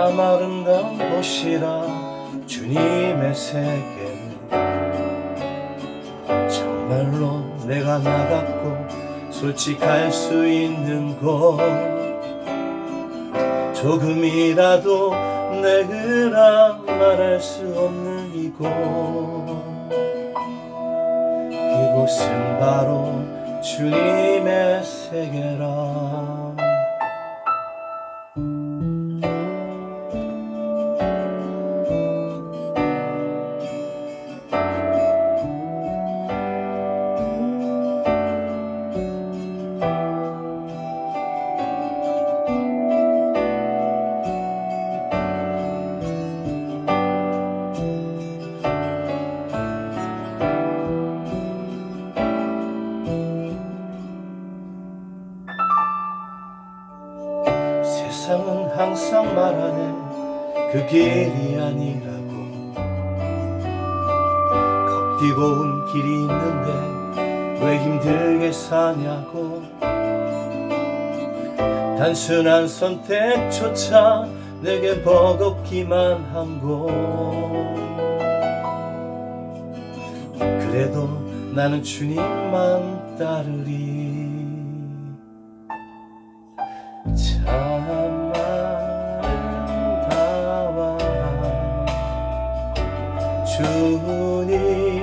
참 아름다운 곳이라. 주님의 세계는 정말로 내가 나갔고 솔직할 수 있는 곳. 조금이라도 내그라 말할 수 없는 이곳. 그곳은 바로 주님의 세계라 세상은 항상 말하네. 그 길이 아니라고. 겁디고 운 길이 있는데 왜 힘들게 사냐고. 단순한 선택조차 내게 버겁기만 한고. 그래도 나는 주님만 따르리. 참. 주님.